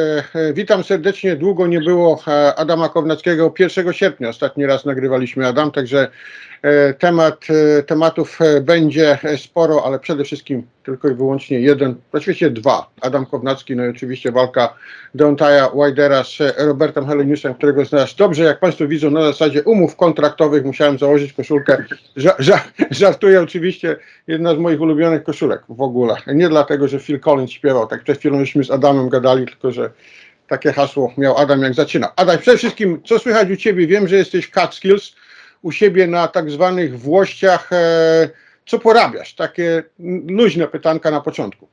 e, e, witam serdecznie. Długo nie było e, Adama Kownackiego. 1 sierpnia ostatni raz nagrywaliśmy Adam, także temat, e, tematów e, będzie e, sporo, ale przede wszystkim tylko i wyłącznie jeden, właściwie dwa. Adam Kownacki, no i oczywiście walka Deontaja Widera z e, Robertem Heleniusem, którego znasz dobrze. Jak Państwo widzą, na zasadzie umów kontraktowych musiałem założyć koszulkę. Ża ża żartuję oczywiście, jedna z moich ulubionych koszulek w ogóle. Nie dlatego, że Phil Collins śpiewał, tak przed chwilą żeśmy z Adamem gadali, tylko że takie hasło miał Adam jak zaczyna. Adam, przede wszystkim, co słychać u Ciebie? Wiem, że jesteś w Catskills, u siebie na tak zwanych Włościach. E, co porabiasz? Takie luźne pytanka na początku.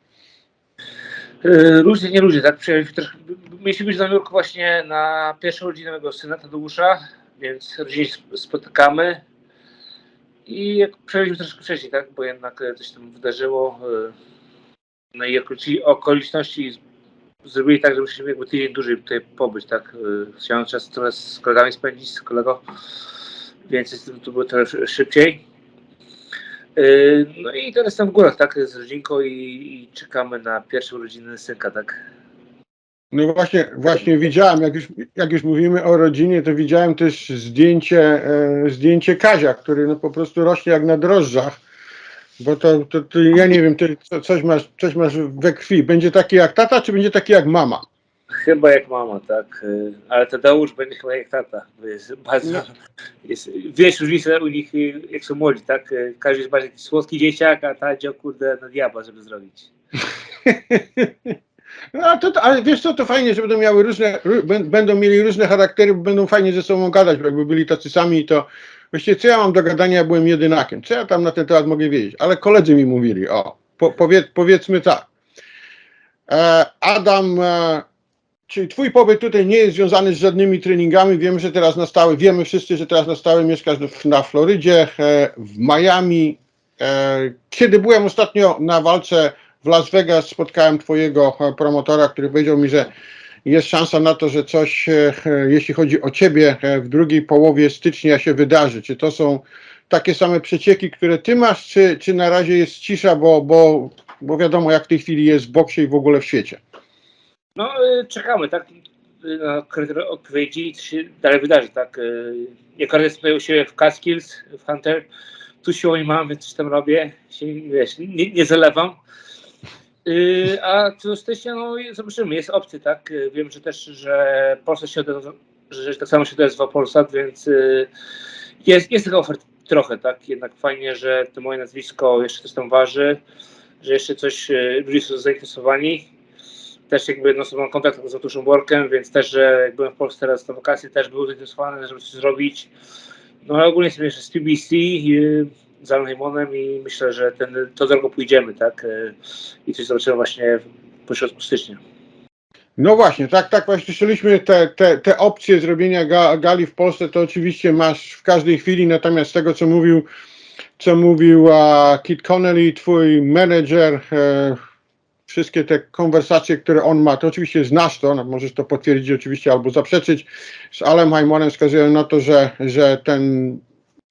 Ludzie, nie ludzie, tak? Mieliśmy być w Nowym Jorku właśnie na pierwszą rodzinę mojego syna Tadeusza, więc rodzinnie się spotykamy. I jak przyjechaliśmy troszkę wcześniej, tak? Bo jednak e, coś tam wydarzyło. e, No i okoliczności zrobili tak, że musieliśmy jakby tydzień dłużej tutaj pobyć, tak? Chciałem czas trochę z kolegami spędzić, z kolego, więc to było trochę szy- szybciej. Yy, No i teraz jestem w górach, tak, z rodzinką i, i czekamy na pierwszą rodzinę synka, tak. No właśnie, właśnie widziałem, jak już, jak już mówimy o rodzinie, to widziałem też zdjęcie, e, zdjęcie Kazia, który no po prostu rośnie jak na drożdżach. Bo to, to, to ja nie wiem, ty co- coś masz, coś masz we krwi. Będzie taki jak tata, czy będzie taki jak mama? Chyba jak mama, tak, yy, ale Tadeusz będzie chyba jak tata, jest bardzo, No. jest, wiesz różnicę u nich, yy, jak są młodzi, tak, Yy, każdy jest bardziej słodki dzieciak, a Tadzio, kurde, na diabła, żeby zrobić. No, to, ale wiesz co, to fajnie, że będą miały różne, ró- bę- będą mieli różne charaktery, bo będą fajnie ze sobą gadać, bo jakby byli tacy sami, to właściwie co ja mam do gadania, ja byłem jedynakiem, co ja tam na ten temat mogę wiedzieć, ale koledzy mi mówili, o, po, powie, powiedzmy tak, e, Adam, e, czyli twój pobyt tutaj nie jest związany z żadnymi treningami, wiemy, że teraz na stałe, wiemy wszyscy, że teraz na stałe mieszkasz na Florydzie, e, w Miami, e, kiedy byłem ostatnio na walce w Las Vegas spotkałem twojego e, promotora, który powiedział mi, że jest szansa na to, że coś, jeśli chodzi o ciebie, w drugiej połowie stycznia się wydarzy. Czy to są takie same przecieki, które ty masz, czy, czy na razie jest cisza, bo, bo, bo wiadomo, jak w tej chwili jest w boksie i w ogóle w świecie. No, yy, czekamy, tak, yy, na odpowiedzi, co się dalej wydarzy, tak. Ja każdy jest tutaj u siebie w Catskills, w Hunter, tu siłą nie mam, więc tam robię, się, wiesz, nie, nie zalewam. Yy, a co stycznia, no zobaczymy, jest opcja, tak. Wiem, że też, że Polsat się odezwał, że tak samo się odezwał Polsat, więc jest, jest tych ofert trochę, tak. Jednak fajnie, że to moje nazwisko jeszcze coś tam waży, że jeszcze coś ludzie są zainteresowani też jakby no, mam kontakt z Otuszem Workiem, więc też, że jak byłem w Polsce teraz na wakacje, też był zainteresowany, żeby coś zrobić. No ale ogólnie jestem jeszcze z PBC, yy, z Alan Heymonem i myślę, że ten, to drogą pójdziemy, tak? Yy, I coś zobaczymy właśnie w pośrodku stycznia. No właśnie, tak, tak właśnie słyszeliśmy te, te, te opcje zrobienia ga, gali w Polsce, to oczywiście masz w każdej chwili, natomiast tego, co mówił, co mówił a, Kit Connelly, twój menedżer, e, wszystkie te konwersacje, które on ma, to oczywiście znasz to, no, możesz to potwierdzić oczywiście albo zaprzeczyć, z Alem Haimonem wskazują na to, że, że ten,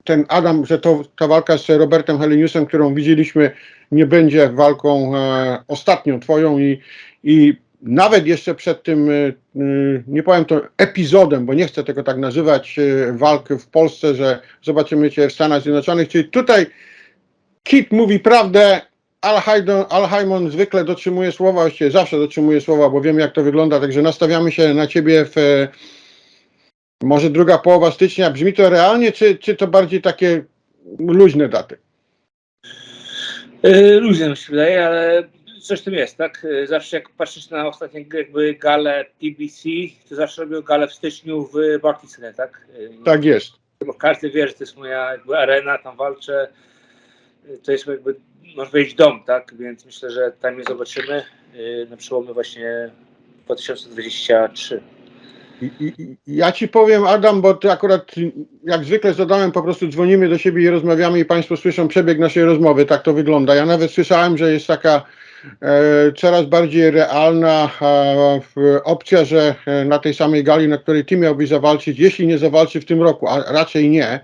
ten Adam, że to, ta walka z Robertem Heleniusem, którą widzieliśmy, nie będzie walką e, ostatnią twoją i, i nawet jeszcze przed tym, y, y, nie powiem to epizodem, bo nie chcę tego tak nazywać, y, walk w Polsce, że zobaczymy Cię w Stanach Zjednoczonych, czyli tutaj Kit mówi prawdę, Al Haydon- Al Haymon zwykle dotrzymuje słowa, właściwie zawsze dotrzymuje słowa, bo wiemy jak to wygląda, także nastawiamy się na Ciebie w e, może druga połowa stycznia. Brzmi to realnie, czy, czy to bardziej takie luźne daty? Yy, Luźno mi się wydaje, ale coś w tym jest, tak? Yy, Zawsze jak patrzysz na ostatnie jakby gale TBC, to zawsze robią galę w styczniu w Bartisne, tak? Yy, Tak jest. bo każdy wie, że to jest moja jakby arena, tam walczę. To jest jakby, można powiedzieć, dom, tak? Więc myślę, że tam je zobaczymy yy, na przełomie właśnie 2023. I, i, i- ja ci powiem, Adam, bo ty akurat jak zwykle zadałem, po prostu dzwonimy do siebie i rozmawiamy i Państwo słyszą przebieg naszej rozmowy, tak to wygląda. Ja nawet słyszałem, że jest taka e, coraz bardziej realna e, opcja, że e, na tej samej gali, na której ty miałbyś zawalczyć, jeśli nie zawalczy w tym roku, a raczej nie,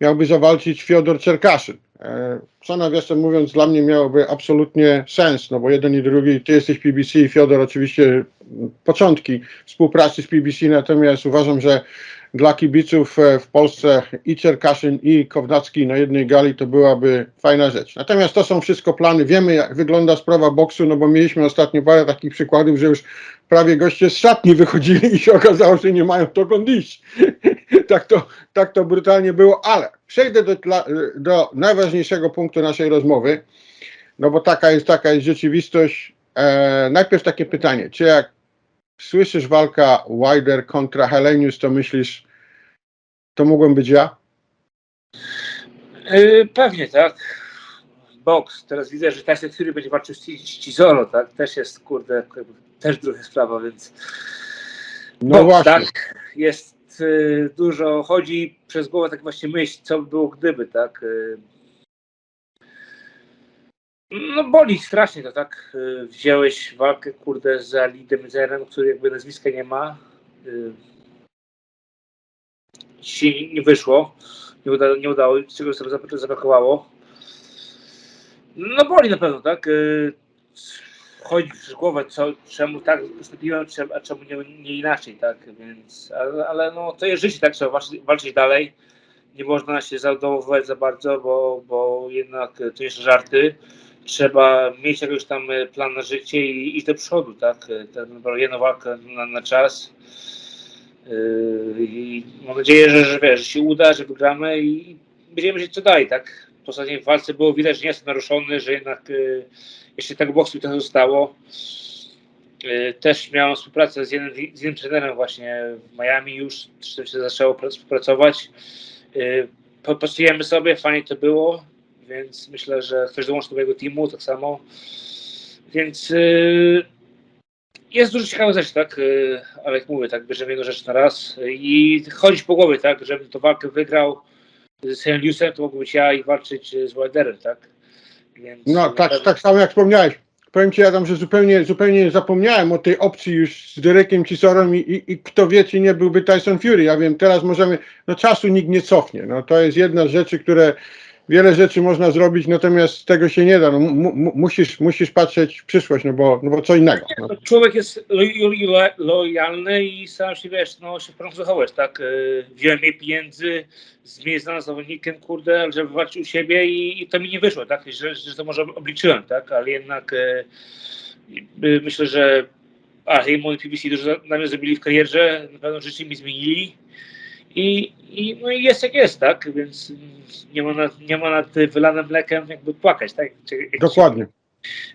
miałby zawalczyć Fiodor Czerkaszyn. E, Co nawiasem mówiąc, dla mnie miałoby absolutnie sens, no bo jeden i drugi, ty jesteś PBC i Fiodor oczywiście m, początki współpracy z PBC, natomiast uważam, że dla kibiców e, w Polsce i Czerkaszyn i Kownacki na jednej gali to byłaby fajna rzecz. Natomiast to są wszystko plany, wiemy jak wygląda sprawa boksu, no bo mieliśmy ostatnio parę takich przykładów, że już prawie goście z szatni wychodzili i się okazało, że nie mają dokąd iść. tak, to, tak to brutalnie było, ale przejdę do, do najważniejszego punktu naszej rozmowy, no bo taka jest, taka jest rzeczywistość. E, najpierw takie pytanie, czy jak słyszysz walka Wilder kontra Helenius, to myślisz, to mogłem być ja? Yy, pewnie tak. Boks. Teraz widzę, że Tyson Fury będzie walczył z Cizoro, tak? Też jest, kurde, też druga sprawa, więc No boks, właśnie. tak? Jest y, dużo, chodzi przez głowę tak właśnie myśl, co by było gdyby, tak? Y, no boli strasznie to, tak? Y, wziąłeś walkę, kurde, z Ali Demizerem, który jakby nazwiska nie ma. Ci nie wyszło. Nie, uda, nie udało, czego sobie zabrakowało. No boli na pewno, tak? Y, Chodzi przez głowę, co, czemu tak postąpiłem, a czemu nie, nie inaczej, tak? Więc, ale, ale no to jest życie, tak? Trzeba walczyć, walczyć dalej. Nie można się zadołowywać za bardzo, bo, bo jednak to jeszcze żarty. Trzeba mieć jakiś tam y, plan na życie i iść do przodu, tak? Ten, jedną walkę na, na czas. Yy, I mam nadzieję, że, że, wiesz, że się uda, że wygramy i będziemy wiedzieć co dalej, tak? W ostatniej walce było widać, że nie jest naruszony, że jednak yy, jeszcze tego boksu trochę zostało. Yy, też miałem współpracę z jednym, z jednym trenerem właśnie w Miami już, z się zaczęło pra- współpracować. Po- Pasujemy sobie, fajnie to było, więc myślę, że ktoś dołączy do mojego teamu tak samo. Więc jest dużo ciekawych rzeczy, tak? Ale jak mówię, tak, bierzemy jedną rzecz na raz i chodzić po głowie, tak? Żebym tę walkę wygrał z Heliusem, to mógłbym być ja i walczyć yy, z Wilderem, tak? Więc, No tak, pewnie- tak samo jak wspomniałeś. Powiem Ci Adam, że zupełnie, zupełnie zapomniałem o tej opcji już z Derekiem Cisorem i, i, i kto wie, czy nie byłby Tyson Fury. Ja wiem, teraz możemy, no czasu nikt nie cofnie. No to jest jedna z rzeczy, które wiele rzeczy można zrobić, natomiast tego się nie da. No, mu, mu, musisz, musisz patrzeć w przyszłość, no bo, no bo co innego. No. Człowiek jest lo, lo, lojalny i sam się, wiesz, no się zachować, tak? Yy, Wziąłem jej pieniędzy z mniej znanym zawodnikiem, kurde, żeby walczyć u siebie i, i to mi nie wyszło, tak? Że, że to może obliczyłem, tak? Ale jednak yy, myślę, że a, i PBC dużo na mnie zrobili w karierze, na pewno życie mi zmienili i, i, no i jest jak jest, tak? Więc nie ma nad, nie ma nad wylanym mlekiem jakby płakać, tak? Czy- Dokładnie.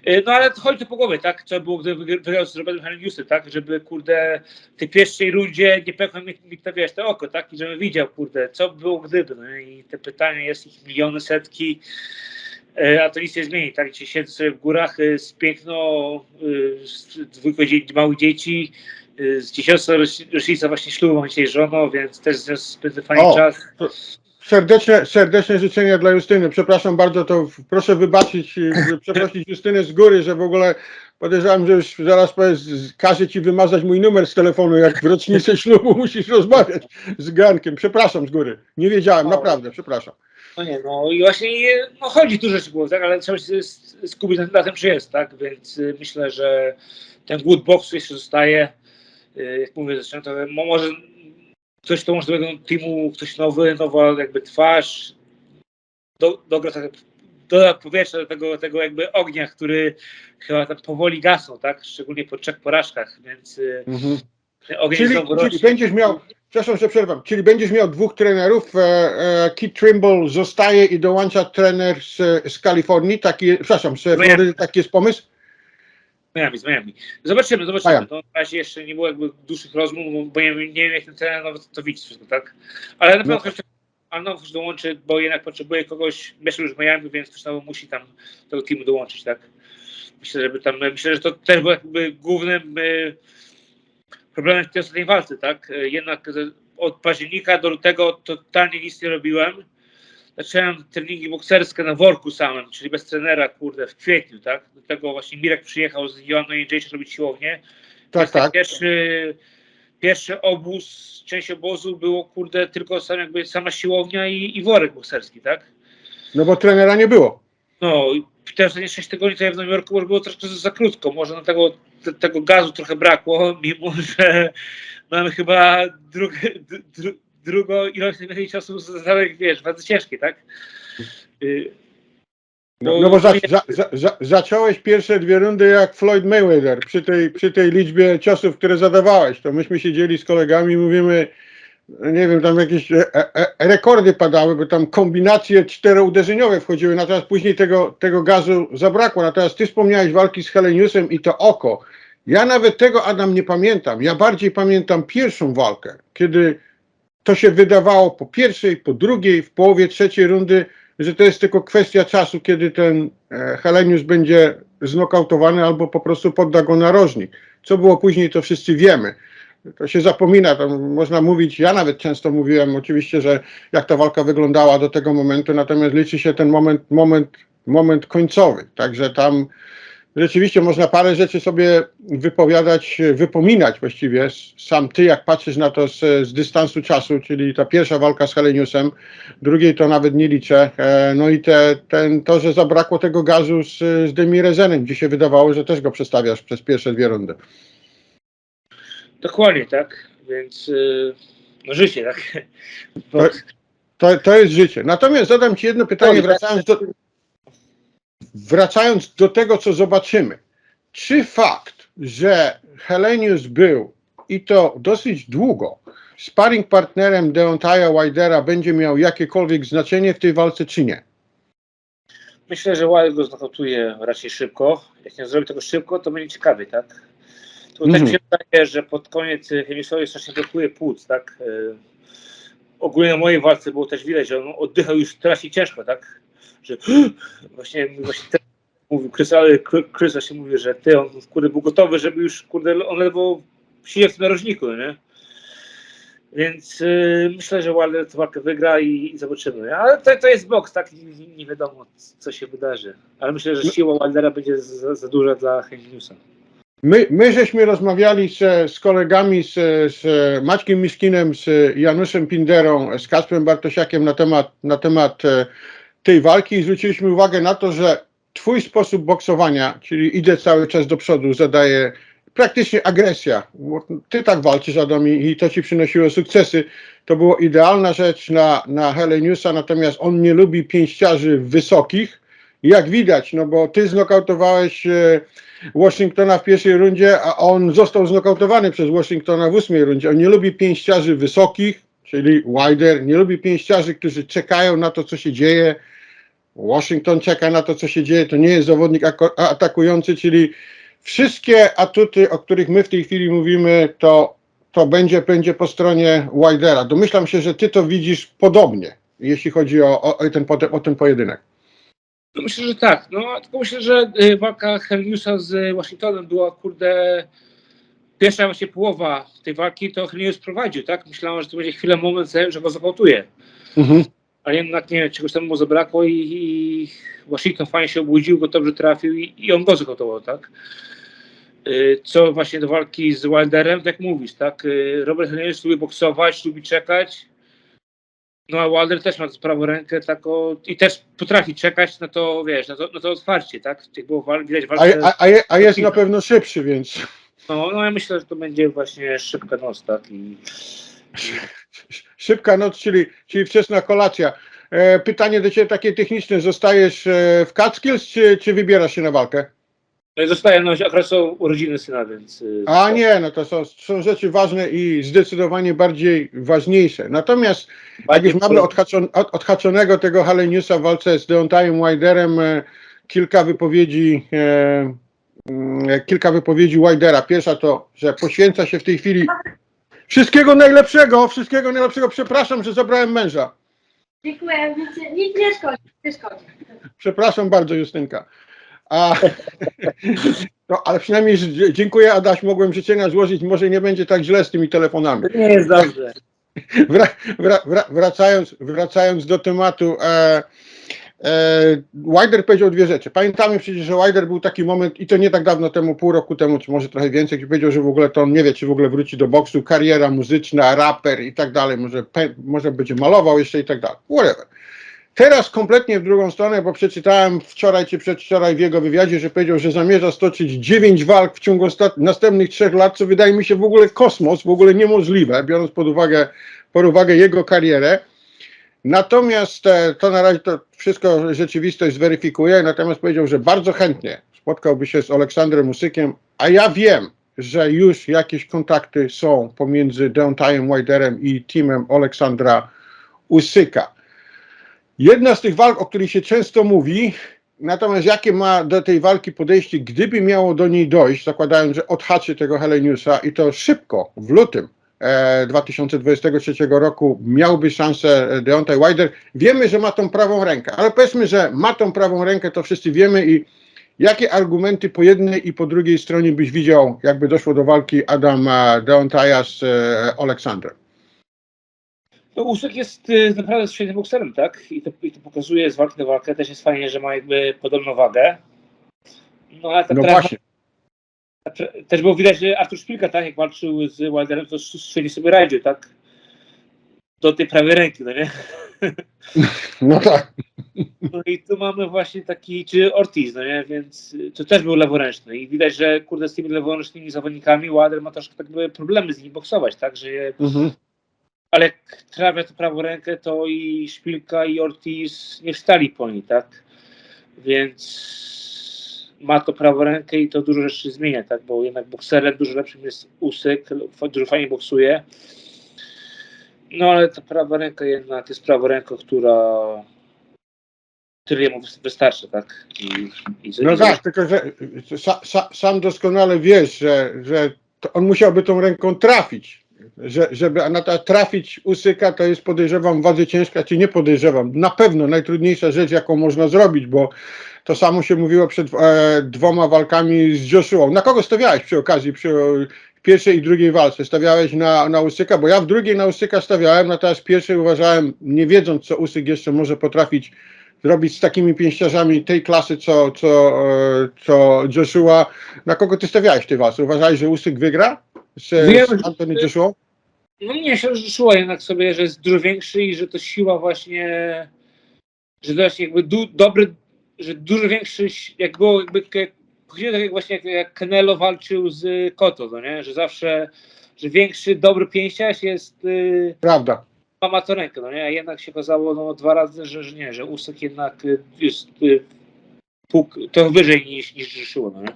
Y, No ale chodzi to po głowie, tak? Co było, wygr- wygrał z Robertem Heleniusem, tak? Żeby, kurde, tej pierwszej rundzie nie pękło mi, mi to, wiesz, to oko, tak? I żebym widział, kurde, co by było gdyby, no i te pytania, jest ich miliony, setki, y, a to nic nie zmieni, tak? Dzisiaj siedzę sobie w górach y, z piękno, z dwójką małych dzieci, z dziesiątą roczni- rocznicą właśnie ślubu z żoną, więc też spędzę fajny O. czas. Serdeczne, serdeczne życzenia dla Justyny. Przepraszam bardzo, to w- proszę wybaczyć, y, przeprosić Justynę z góry, że w ogóle podejrzewam, że już zaraz powiedz, z- każe ci wymazać mój numer z telefonu, jak w rocznicę ślubu musisz rozmawiać z Gankiem. Przepraszam z góry. Nie wiedziałem, O. naprawdę, przepraszam. No nie, no i właśnie no chodzi tu rzeczy było, tak, ale trzeba się s- skupić na, na tym, czy jest, tak, więc y, myślę, że ten głód boksu jeszcze zostaje, y, jak mówię, zresztą to mo- może ktoś to może do tego teamu, ktoś nowy, nowa jakby twarz, do, dogra, tak, doda powietrza do tego, tego jakby ognia, który chyba tam powoli gasną, tak, szczególnie po trzech porażkach, więc y, Mhm. ogień Czyli, czyli będziesz miał, przepraszam, że przerwam, czyli będziesz miał dwóch trenerów, e, e, Kit Trimble zostaje i dołącza trener z, z Kalifornii, taki, przepraszam, z Florydy, taki jest pomysł? Miami, z Miami. Zobaczymy, zobaczymy. Miami. To na razie jeszcze nie było jakby dłuższych rozmów, bo- bo nie, nie wiem jak ten trener nawet to widzi wszystko, tak? Ale na pewno No. ktoś, no, ktoś dołączy, bo jednak potrzebuje kogoś, myślę już w Miami, więc ktoś tam musi tam do tego teamu dołączyć, tak? Myślę, żeby tam, myślę, że to też było jakby głównym e, problemem w tej ostatniej walce, tak? E, Jednak od października do lutego totalnie nic nie robiłem. Zacząłem treningi bokserskie na worku samym, czyli bez trenera, kurde, w kwietniu, tak? Do tego właśnie Mirek przyjechał z Joanną Jayce robić siłownię. Tak, tak. Pierwszy, pierwszy obóz, część obozu było kurde tylko sam jakby sama siłownia i, i worek bokserski, tak? No bo trenera nie było. No i te ostatnie 6 tygodni tutaj w Nowym Jorku może było troszkę za, krótko, może na tego, te, tego gazu trochę brakło, mimo że mamy chyba drugie, dru, drugą ilość najwięcej ciosów zadanych, wiesz, bardzo ciężkiej, tak? No, no bo za, za, za, za, zacząłeś pierwsze dwie rundy jak Floyd Mayweather przy tej, przy tej liczbie ciosów, które zadawałeś. To myśmy siedzieli z kolegami i mówimy, nie wiem, tam jakieś e, e, rekordy padały, bo tam kombinacje czterouderzeniowe wchodziły, natomiast później tego, tego gazu zabrakło. Natomiast ty wspomniałeś walki z Heleniusem i to oko. Ja nawet tego, Adam, nie pamiętam. Ja bardziej pamiętam pierwszą walkę, kiedy to się wydawało po pierwszej, po drugiej, w połowie trzeciej rundy, że to jest tylko kwestia czasu, kiedy ten e, Helenius będzie znokautowany albo po prostu podda go narożnik. Co było później, to wszyscy wiemy. To się zapomina, można mówić, ja nawet często mówiłem oczywiście, że jak ta walka wyglądała do tego momentu, natomiast liczy się ten moment, moment, moment końcowy. Także tam rzeczywiście można parę rzeczy sobie wypowiadać, wypominać właściwie. Sam ty, jak patrzysz na to z, z dystansu czasu, czyli ta pierwsza walka z Heleniusem, drugiej to nawet nie liczę. E, No i te, ten, to, że zabrakło tego gazu z, z Demirezenem, gdzie się wydawało, że też go przestawiasz przez pierwsze dwie rundy. Dokładnie, tak? Więc y, no życie, tak? Bo, To, to jest życie. Natomiast zadam Ci jedno pytanie, tak. wracając do, wracając do tego, co zobaczymy. Czy fakt, że Helenius był i to dosyć długo sparring partnerem Deontaya Wildera będzie miał jakiekolwiek znaczenie w tej walce, czy nie? myślę, że Wild go znokautuje raczej szybko. Jak nie zrobi tego szybko, to będzie ciekawy, tak? Tu Mhm. też mi się wydaje, że pod koniec Hemisowi strasznie blokuje płuc, tak? Y, ogólnie na mojej walce było też widać, że on oddychał już strasznie ciężko, tak? Że właśnie, właśnie ten mówił, Chris, ale Chris właśnie mówił, że ty, on kurde był gotowy, żeby już, kurde, on ledwo siedział w tym narożniku, nie? Więc y, myślę, że Wilder tę walkę wygra i, i zobaczymy. Ale to, to jest boks, tak? Nie, nie wiadomo, co się wydarzy. Ale myślę, że siła Wildera będzie za, za duża dla Henniusa. My, my żeśmy rozmawiali z, z kolegami, z, z Maćkiem Miskinem, z Januszem Pinderą, z Kasprem Bartosiakiem na temat, na temat e, tej walki i zwróciliśmy uwagę na to, że twój sposób boksowania, czyli idę cały czas do przodu, zadaje praktycznie agresja. Ty tak walczysz, Adam, i, to ci przynosiło sukcesy. To była idealna rzecz na, na Heleniusa, natomiast on nie lubi pięściarzy wysokich. Jak widać, no bo ty znokautowałeś e, Washingtona w pierwszej rundzie, a on został znokautowany przez Washingtona w ósmej rundzie. On nie lubi pięściarzy wysokich, czyli Wilder, nie lubi pięściarzy, którzy czekają na to, co się dzieje. Washington czeka na to, co się dzieje. To nie jest zawodnik atakujący, czyli wszystkie atuty, o których my w tej chwili mówimy, to, to będzie, będzie po stronie Wildera. Domyślam się, że ty to widzisz podobnie, jeśli chodzi o, o, o, ten, o ten pojedynek. No myślę, że tak. No, tylko myślę, że y, walka Henniusa z Washingtonem była, kurde, pierwsza właśnie połowa tej walki, to Hennius prowadził, tak? Myślałem, że to będzie chwilę, moment, że go zapautuje. Mhm. Ale jednak nie, czegoś tam mu zabrakło i, i Washington fajnie się obudził, go dobrze trafił i, i on go zagotował, tak? Y, Co właśnie do walki z Wilderem, tak mówisz, tak? Y, Robert Hernandez lubi boksować, lubi czekać, no a Wilder też ma prawą rękę taką i też potrafi czekać na to, wiesz, na to, na to otwarcie, tak? Było wal, widać A, walkę, a, a, a jest na pewno szybszy, więc no, no ja myślę, że to będzie właśnie szybka noc, tak? I, szybka noc, czyli, czyli wczesna kolacja. E, pytanie do Ciebie takie techniczne. Zostajesz e, w Catskills, czy, czy wybierasz się na walkę? no i zostaje, no akurat są urodziny syna, więc... y, A nie, no to są, są rzeczy ważne i zdecydowanie bardziej ważniejsze. Natomiast jak już mamy odhaczon, od, odhaczonego tego Haleniusa w walce z Deontayem Wilderem, e, kilka wypowiedzi e, mm, kilka wypowiedzi Wildera. Pierwsza to, że poświęca się w tej chwili wszystkiego najlepszego, wszystkiego najlepszego. Przepraszam, że zabrałem męża. Dziękuję, nic, nic nie szkodzi, nie szkodzi. Przepraszam bardzo, Justynka. A, no, ale przynajmniej ż- dziękuję, Adaś, mogłem życzenia złożyć. Może nie będzie tak źle z tymi telefonami. To nie jest dobrze. Wra, wra, wra, wracając, wracając do tematu, e, e, Wilder powiedział dwie rzeczy. Pamiętamy przecież, że Wilder był taki moment, i to nie tak dawno temu, pół roku temu, czy może trochę więcej, gdzie powiedział, że w ogóle to on nie wie, czy w ogóle wróci do boksu, kariera muzyczna, raper i tak dalej, może, może będzie malował jeszcze i tak dalej. Whatever. Teraz kompletnie w drugą stronę, bo przeczytałem wczoraj czy przedwczoraj w jego wywiadzie, że powiedział, że zamierza stoczyć dziewięć walk w ciągu następnych trzech lat, co wydaje mi się w ogóle kosmos, w ogóle niemożliwe, biorąc pod uwagę, pod uwagę jego karierę. Natomiast e, to na razie to wszystko rzeczywistość zweryfikuje, natomiast powiedział, że bardzo chętnie spotkałby się z Aleksandrem Usykiem, a ja wiem, że już jakieś kontakty są pomiędzy Deontayem Wilderem i teamem Aleksandra Usyka. Jedna z tych walk, o której się często mówi, natomiast jakie ma do tej walki podejście, gdyby miało do niej dojść, zakładając, że odhaczy tego Heleniusa i to szybko, w lutym 2023 roku miałby szansę e, Deontay Wilder. Wiemy, że ma tą prawą rękę, ale powiedzmy, że ma tą prawą rękę, to wszyscy wiemy i jakie argumenty po jednej i po drugiej stronie byś widział, jakby doszło do walki Adama Deontaya z e, Aleksandrem? No, Usyk jest naprawdę świetnym bokserem, tak? I to, I to pokazuje z walki na walkę. Też jest fajnie, że ma jakby podobną wagę. No ale ta No prawa- właśnie. Też było widać, że Artur Szpilka, tak, jak walczył z Wilderem, to strzeli sobie rajdzie, tak? Do tej prawej ręki, no nie? No tak. No i tu mamy właśnie taki, czy Ortiz, no nie? Więc y, to też był leworęczny. I widać, że kurde z tymi leworęcznymi zawodnikami Wilder ma troszkę tak jakby problemy z nimi boksować, tak? Że je, Mhm. ale jak trafia to prawą rękę, to i Szpilka, i Ortiz nie wstali po niej, tak? Więc ma to prawą rękę i to dużo rzeczy zmienia, tak? Bo jednak bokserem dużo lepszym jest Usyk, dużo fajnie boksuje. No ale ta prawa ręka jednak jest prawa ręką, która tyle jemu wystarczy, tak? I, i, No tak, tylko że sa, sa, sam doskonale wiesz, że, że on musiałby tą ręką trafić. Że, żeby a na to trafić Usyka, to jest podejrzewam wadze ciężka, czy nie podejrzewam. Na pewno najtrudniejsza rzecz, jaką można zrobić, bo to samo się mówiło przed e, dwoma walkami z Joshua. Na kogo stawiałeś przy okazji, przy pierwszej i drugiej walce? Stawiałeś na, na Usyka, bo ja w drugiej na Usyka stawiałem, natomiast w pierwszej uważałem, nie wiedząc, co Usyk jeszcze może potrafić zrobić z takimi pięściarzami tej klasy, co, co, e, co Joshua. Na kogo ty stawiałeś w tej walce? Uważałeś, że Usyk wygra z, Wiem, z Anthony Joshua? No nie, się czuła jednak sobie, że jest dużo większy i że to siła właśnie, że to jest jakby du, dobry, że dużo większy, jak było jakby, jak, tak jak właśnie jak, jak Canelo walczył z Koto, no nie? że zawsze, że większy, dobry pięściarz jest, y, Prawda. ma to rękę, no nie, a jednak się okazało no, dwa razy, że, że nie, że Usyk jednak jest y, pół, to wyżej niż, niż Joshua, no nie?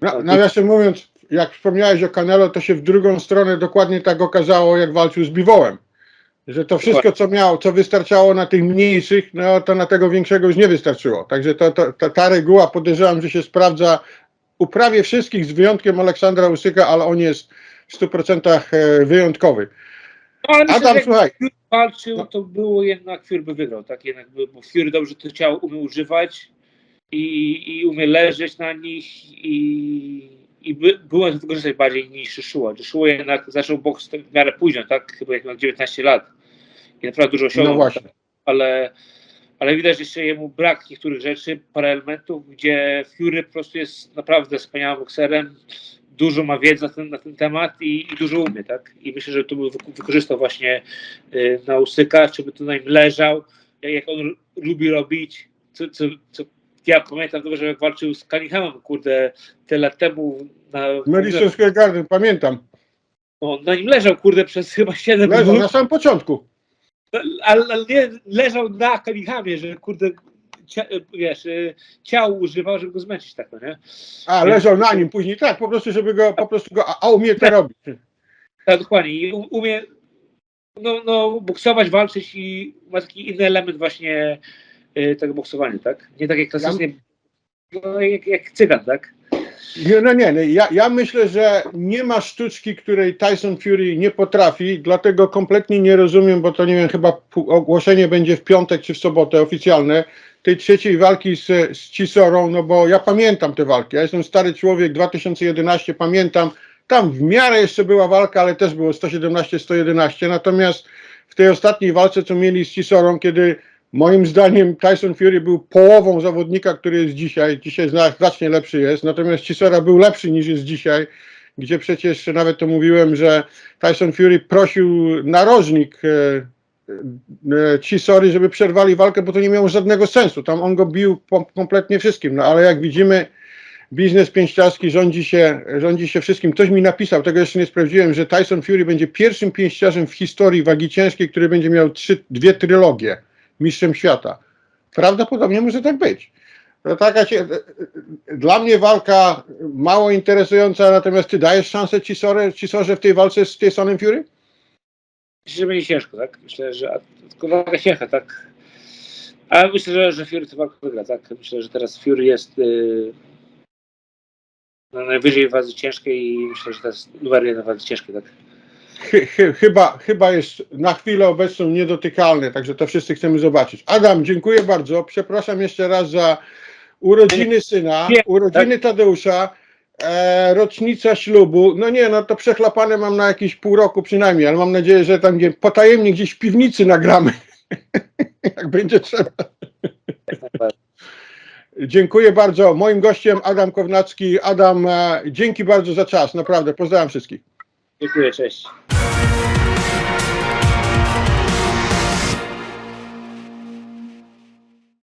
No, nawiasem mówiąc, jak wspomniałeś o Canelo, to się w drugą stronę dokładnie tak okazało, jak walczył z Biwołem. Że to wszystko, co miał, co wystarczało na tych mniejszych, no to na tego większego już nie wystarczyło. Także to, to, ta, ta reguła podejrzewam, że się sprawdza u prawie wszystkich, z wyjątkiem Aleksandra Usyka, ale on jest w 100% e, wyjątkowy. No, ale myślę, Adam, że słuchaj, walczył, to było jednak Fury by wygrał, tak? Jednak, by- bo dobrze to ciało umie używać i, i umie leżeć na nich i, i by, było to wykorzystać bardziej niż Joshua. Joshua jednak zaczął boks tak w miarę późno, tak? Chyba jak miał 19 lat. I naprawdę dużo no osiągnął, właśnie. ale, ale widać że jeszcze jemu brak niektórych rzeczy, parę elementów, gdzie Fury po prostu jest naprawdę wspaniałym bokserem, dużo ma wiedzy na ten, na ten temat i, i dużo umie, tak? I myślę, że to by wyko- wykorzystał właśnie y, na Usyka, czy by tu na nim leżał, jak, jak on lubi robić, co, co, co ja pamiętam dobrze, jak walczył z Cunninghamem, kurde, tyle lat temu na, Madison Square Garden, pamiętam. no, na nim leżał, kurde, przez chyba 7 Leżał minut, na samym początku. ale, ale nie leżał na Cunninghamie, że kurde, cia, wiesz, y, ciało używał, żeby go zmęczyć tak, no nie? A, leżał na nim później, tak, po prostu, żeby go, po prostu go, a, a umie to robić. Tak, dokładnie. I u- umie no, no, boksować, walczyć i ma taki inny element właśnie y, tego boksowania, tak? Nie tak jak klasycznie, no, jak, jak cygan, tak? Nie, no nie, nie. Ja, ja myślę, że nie ma sztuczki, której Tyson Fury nie potrafi, dlatego kompletnie nie rozumiem, bo to nie wiem, chyba ogłoszenie będzie w piątek czy w sobotę oficjalne, tej trzeciej walki z, z Cisorą, no bo ja pamiętam te walki, ja jestem stary człowiek, 2011, pamiętam, tam w miarę jeszcze była walka, ale też było 117-111, natomiast w tej ostatniej walce, co mieli z Cisorą, kiedy Moim zdaniem Tyson Fury był połową zawodnika, który jest dzisiaj. Dzisiaj zna- znacznie lepszy jest. Natomiast Chisora był lepszy niż jest dzisiaj, gdzie przecież nawet to mówiłem, że Tyson Fury prosił narożnik e, e, Chisory, żeby przerwali walkę, bo to nie miało żadnego sensu. Tam on go bił kompletnie wszystkim. No ale jak widzimy, biznes pięściarski rządzi się, rządzi się wszystkim. Ktoś mi napisał, tego jeszcze nie sprawdziłem, że Tyson Fury będzie pierwszym pięściarzem w historii wagi ciężkiej, który będzie miał trzy, dwie trylogie mistrzem świata. Prawdopodobnie może tak być. To taka cie, dla mnie walka mało interesująca, natomiast ty dajesz szansę Cisorze, Cisorze w tej walce z Tysonem Fury? Myślę, że będzie ciężko, tak? Myślę, że tylko walka ciężka, tak? Ale myślę, że, że Fury tę walkę wygra, tak? Myślę, że teraz Fury jest y, na najwyżej w wadze ciężkiej i myślę, że teraz numer jeden w wadze ciężkiej, tak? Chy, chy, chyba, chyba jest na chwilę obecną niedotykalny, także to wszyscy chcemy zobaczyć. Adam, dziękuję bardzo. Przepraszam jeszcze raz za urodziny syna, urodziny Tadeusza, e, rocznica ślubu. No nie, no to przechlapane mam na jakieś pół roku przynajmniej, ale mam nadzieję, że tam gdzie, potajemnie gdzieś w piwnicy nagramy. Jak będzie trzeba. Dziękuję bardzo. Moim gościem Adam Kownacki. Adam, e, dzięki bardzo za czas. Naprawdę, pozdrawiam wszystkich. Dziękuję, cześć.